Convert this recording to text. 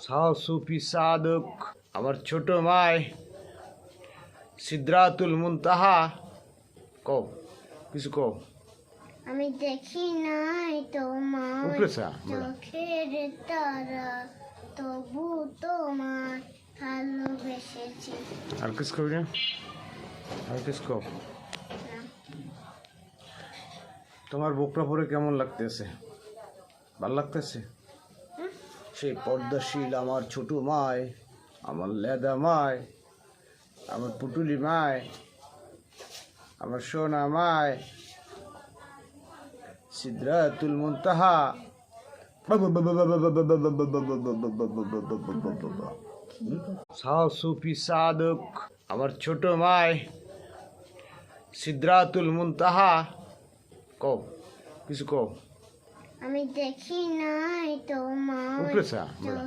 সাহ সুফি সাদক আমার ছোট মায় সিদ্রাতুল মুনতাহা। কও কিছু কও। আমি দেখি নাই তোমার। চোখের তারা তবু তোমার ভালোবেসেছি। আর কিছু কবি না? আর কিছু কও। তোমার বোকরা পরে কেমন লাগতেছে? ভালো লাগতেছে? সেই পর্দাশীল আমার ছোট মায়, আমার লেদা মায়, আমার পুটুলি মায়, আমার সোনা মায়। সিদ্রাতুল মুনতাহা। সুফি সাদক, আমার ছোট মায়। সিদ্রাতুল মুনতাহা। কও, কিছু কও। আমি দেখি নাই 不是啊，不是。